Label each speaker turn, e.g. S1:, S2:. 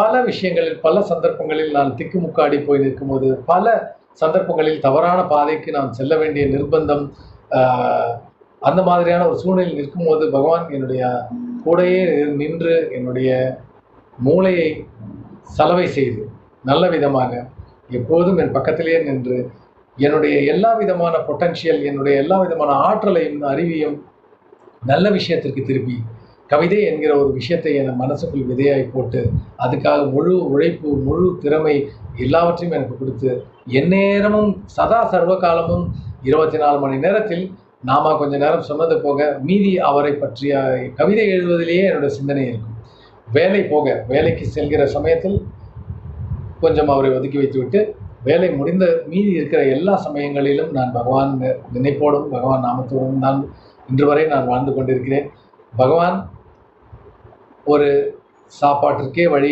S1: பல விஷயங்களில் பல சந்தர்ப்பங்களில் நான் திக்குமுக்காடி போய் நிற்கும்போது பல சந்தர்ப்பங்களில் தவறான பாதைக்கு நான் செல்ல வேண்டிய நிர்பந்தம் அந்த மாதிரியான ஒரு சூழ்நிலையில் நிற்கும்போது பகவான் என்னுடைய கூடையே நின்று என்னுடைய மூளையை சலவை செய்து நல்ல விதமாக எப்போதும் என் பக்கத்திலேயே நின்று என்னுடைய எல்லா விதமான பொட்டன்ஷியல் என்னுடைய எல்லா விதமான ஆற்றலையும் அறிவியும் நல்ல விஷயத்திற்கு திருப்பி கவிதை என்கிற ஒரு விஷயத்தை என் மனசுக்குள் விதையாய் போட்டு அதுக்காக முழு உழைப்பு முழு திறமை எல்லாவற்றையும் எனக்கு கொடுத்து எந்நேரமும் சதா சர்வ காலமும் இருபத்தி நாலு மணி நேரத்தில் நாம கொஞ்ச நேரம் சொன்னது போக மீதி அவரை பற்றிய கவிதை எழுதுவதிலேயே என்னோட சிந்தனை இருக்கும். வேலை போக வேலைக்கு செல்கிற சமயத்தில் கொஞ்சம் அவரை ஒதுக்கி வைத்துவிட்டு வேலை முடிந்த மீதி இருக்கிற எல்லா சமயங்களிலும் நான் பகவான் நினைப்போடும் பகவான் நாமத்தோடும் தான் இன்று வரை நான் வாழ்ந்து கொண்டிருக்கிறேன். பகவான் ஒரு சாப்பாட்டிற்கே வழி